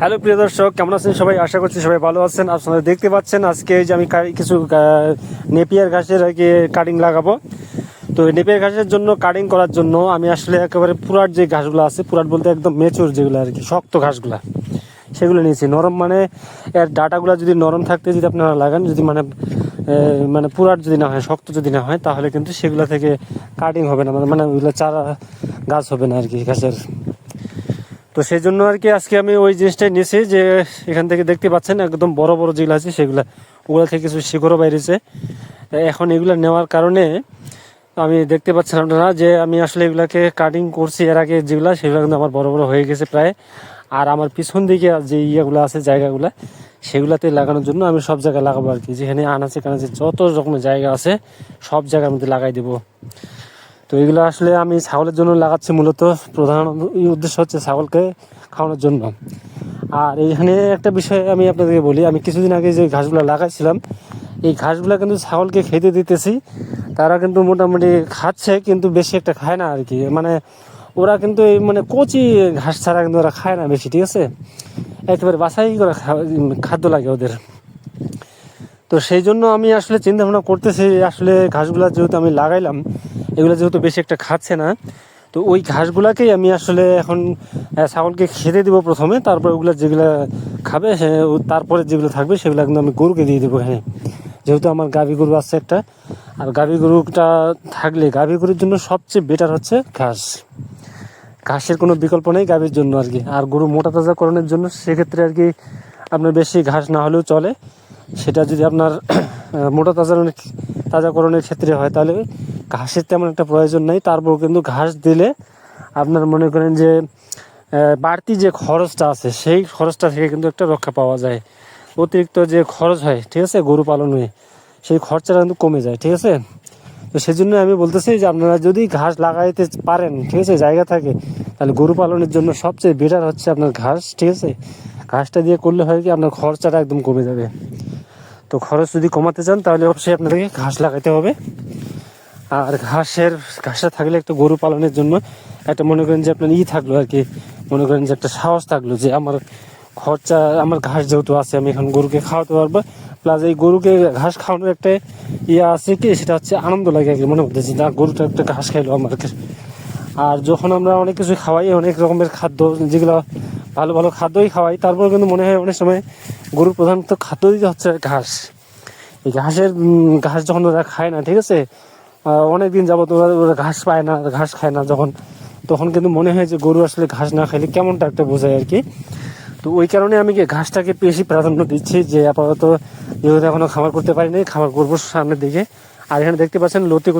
Hello প্রিয় দর্শক, কেমন আছেন সবাই? আশা করছি সবাই ভালো আছেন। আপনারা দেখতে পাচ্ছেন আজকে যে আমি কিছু নেপিয়ার ঘাসের আর কি কাটিং লাগাবো। তো নেপিয়ার ঘাসের জন্য কাটিং করার জন্য আমি আসলে একেবারে পুরাট যে ঘাসগুলো আছে, পুরাট বলতে একদম মেচুর যেগুলো আর কি, শক্ত ঘাসগুলা, সেগুলো নিয়েছি। নরম মানে এর ডাটাগুলো যদি নরম থাকতে যদি আপনারা লাগান, যদি মানে মানে পুরাট যদি না হয়, শক্ত যদি না হয়, তাহলে কিন্তু সেগুলো থেকে কাটিং হবে না। মানে মানে ওইগুলো চারা গাছ হবে না আর কি, ঘাসের। তো সেই জন্য আর কি আজকে আমি ওই জিনিসটাই নিয়েছি যে এখান থেকে দেখতে পাচ্ছেন একদম বড় বড় যেগুলো আছে সেগুলা, ওগুলো থেকে কিছু শিকড়ও বাইরেছে। এখন এগুলো নেওয়ার কারণে আমি দেখতে পাচ্ছেন আপনারা যে আমি আসলে এগুলাকে কাটিং করছি, এর আগে যেগুলা সেগুলো কিন্তু আমার বড় বড় হয়ে গেছে প্রায়। আর আমার পিছন দিকে যে ইয়েগুলো আছে, জায়গাগুলো, সেগুলাতে লাগানোর জন্য আমি সব জায়গায় লাগাবো আর কি। যেখানে আনাচে কানাচে যত রকমের জায়গা আছে, সব জায়গার মধ্যে লাগাই দেবো। তো এগুলো আসলে আমি ছাগলের জন্য লাগাচ্ছি মূলত। প্রধান উদ্দেশ্য হচ্ছে ছাগলকে খাওয়ানোর জন্য। আর এইখানে একটা বিষয় আমি আপনাদেরকে বলি, আমি কিছুদিন আগে যে ঘাসগুলো লাগাইছিলাম, এই ঘাসগুলো কিন্তু ছাগলকে খেতে দিতেছি। তারা কিন্তু মোটামুটি খাচ্ছে, কিন্তু বেশি একটা খায় না আর কি মানে ওরা কিন্তু এই মানে কচি ঘাস ছাড়া কিন্তু ওরা খায় না বেশি, ঠিক আছে? একেবারে বাছাই করে খাদ্য লাগে ওদের। তো সেই জন্য আমি আসলে চিন্তা ভাবনা করতেছি, আসলে ঘাসগুলা যেহেতু আমি লাগাইলাম এগুলো যেহেতু বেশি একটা খাচ্ছে না, তো ওই ঘাসগুলাকেই আমি আসলে এখন ছাগলকে খেতে দিব প্রথমে, তারপর ওগুলো যেগুলো খাবে তারপরে যেগুলো থাকবে সেগুলো কিন্তু আমি গরুকে দিয়ে দেবো হ্যাঁ যেহেতু আমার গাভী গরু আছে একটা, আর গাভী গরুটা থাকলে, গাভী গরুর জন্য সবচেয়ে বেটার হচ্ছে ঘাস। ঘাসের কোনো বিকল্প নেই গাভীর জন্য আর কি। আর গরু মোটা তাজাকরণের জন্য সেক্ষেত্রে আর কি আপনার বেশি ঘাস না হলেও চলে। সেটা যদি আপনার মোটা তাজাকরণের তাজাকরণের ক্ষেত্রে হয় তাহলে ঘাসের তেমন একটা প্রয়োজন নেই তারপর কিন্তু ঘাস দিলে আপনার মনে করেন যে বাড়তি যে খরচটা আছে, সেই খরচটা থেকে কিন্তু একটা রক্ষা পাওয়া যায়। অতিরিক্ত যে খরচ হয়, ঠিক আছে, গরু পালনে সেই খরচাটা কিন্তু কমে যায়, ঠিক আছে? তো সেই জন্য আমি বলতেছি যে, আপনারা যদি ঘাস লাগাইতে পারেন, ঠিক আছে, জায়গা থাকে, তাহলে গরু পালনের জন্য সবচেয়ে বেটার হচ্ছে আপনার ঘাস, ঠিক আছে? ঘাসটা দিয়ে করলে হয় কি, আপনার খরচাটা একদম কমে যাবে। তো খরচ যদি কমাতে চান, তাহলে অবশ্যই আপনাদেরকে ঘাস লাগাইতে হবে। আর ঘাসের, ঘাসটা থাকলে একটা গরু পালনের জন্য একটা মনে করেন যে আপনার ই থাকল আর কি, মনে করেন যে একটা সাহস থাকল যে আমার খরচা, আমার ঘাস যেহেতু আছে, আমি এখন গরুকে খাওয়াতে পারব। প্লাস এই গরুকে ঘাস খাওয়ানোর একটা ইয়ে আছে কি, সেটা হচ্ছে আনন্দ লাগে আর কি, মনে করতেছি না, গরুটা একটা ঘাস খাইলো আমার আর যখন আমরা অনেক কিছু খাওয়াই, অনেক রকমের খাদ্য, যেগুলো ভালো ভালো খাদ্যই খাওয়াই, তারপর কিন্তু মনে হয় অনেক সময় গরুর প্রধানত খাদ্য দিতে হচ্ছে ঘাস। এই ঘাসের ঘাস যখন ওরা খায় না, ঠিক আছে? অনেক দিন যাব ওরা ওরা ঘাস পায় না, ঘাস খায় না যখন। তখন কিন্তু মনে হয় যে গরু আসলে ঘাস না খাইলে কেমনটা একটা বোঝায় আর কি। তো ওই কারণে আমি কি ঘাসটাকে বেশি প্রাধান্য দিচ্ছি যে আপাতত যেহেতু এখনও খামার করতে পারিনি, খামার করব সামনের দিকে। আর এখানে দেখতে পাচ্ছেন লতি